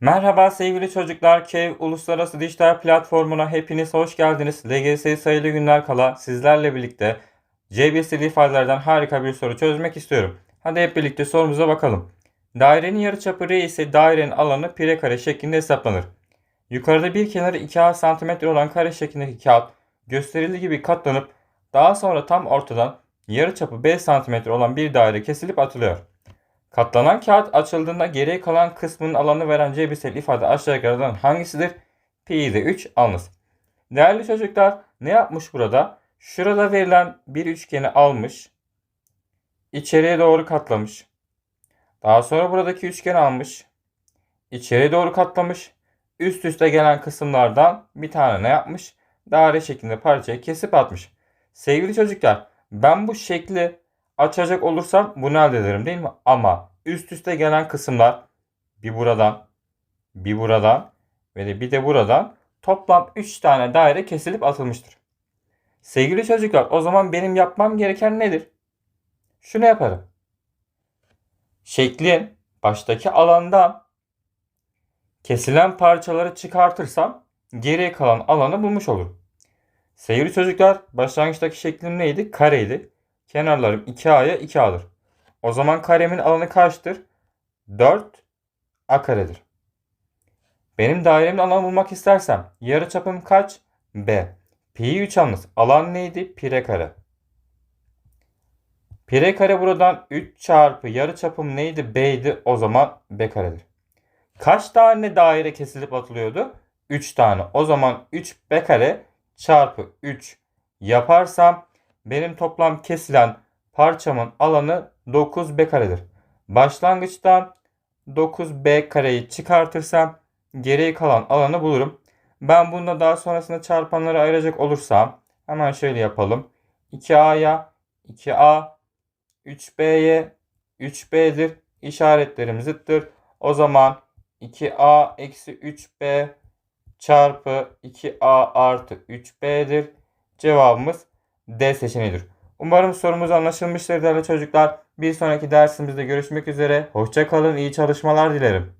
Merhaba sevgili çocuklar. Kev Uluslararası Dijital Platformu'na hepiniz hoş geldiniz. LGS sayılı günler kala sizlerle birlikte CBS'li ifadelerden harika bir soru çözmek istiyorum. Hadi hep birlikte sorumuza bakalım. Dairenin yarıçapı R ise dairenin alanı pire kare şeklinde hesaplanır. Yukarıda bir kenarı 2A cm olan kare şeklindeki kağıt gösterildiği gibi katlanıp daha sonra tam ortadan yarıçapı 5 cm olan bir daire kesilip atılıyor. Katlanan kağıt açıldığında geriye kalan kısmının alanı veren cebirsel ifade aşağıdakilerden hangisidir? Pi'yi de 3 alınız. Değerli çocuklar ne yapmış burada? Şurada verilen bir üçgeni almış. içeriye doğru katlamış. Daha sonra buradaki üçgeni almış. içeriye doğru katlamış. Üst üste gelen kısımlardan bir tane ne yapmış? Daire şeklinde parçayı kesip atmış. Sevgili çocuklar ben bu şekli açacak olursam bunu elde ederim değil mi? Ama üst üste gelen kısımlar bir buradan, bir buradan ve de bir de buradan toplam 3 tane daire kesilip atılmıştır. Sevgili çocuklar o zaman benim yapmam gereken nedir? Şunu yaparım. Şeklin baştaki alandan kesilen parçaları çıkartırsam geriye kalan alanı bulmuş olurum. Sevgili çocuklar başlangıçtaki şeklim neydi? Kareydi. Kenarlarım 2A'ya 2A'dır. O zaman karemin alanı kaçtır? 4 A karedir. Benim dairemin alanı bulmak istersem yarıçapım kaç? B. Pi'yi 3 alınız. Alan neydi? Pire kare. Pire kare buradan 3 çarpı yarıçapım neydi? B'ydi. O zaman B karedir. Kaç tane daire kesilip atılıyordu? 3 tane. O zaman 3 B kare çarpı 3 yaparsam benim toplam kesilen parçamın alanı 9b karedir. Başlangıçtan 9b kareyi çıkartırsam geriye kalan alanı bulurum. Ben bunda daha sonrasında çarpanları ayıracak olursam hemen şöyle yapalım. 2a'ya 2a 3b'ye 3b'dir. İşaretlerim zıttır. O zaman 2a eksi 3b çarpı 2a artı 3b'dir. Cevabımız D seçeneğidir. Umarım sorumuz anlaşılmıştır değerli çocuklar. Bir sonraki dersimizde görüşmek üzere. Hoşçakalın, iyi çalışmalar dilerim.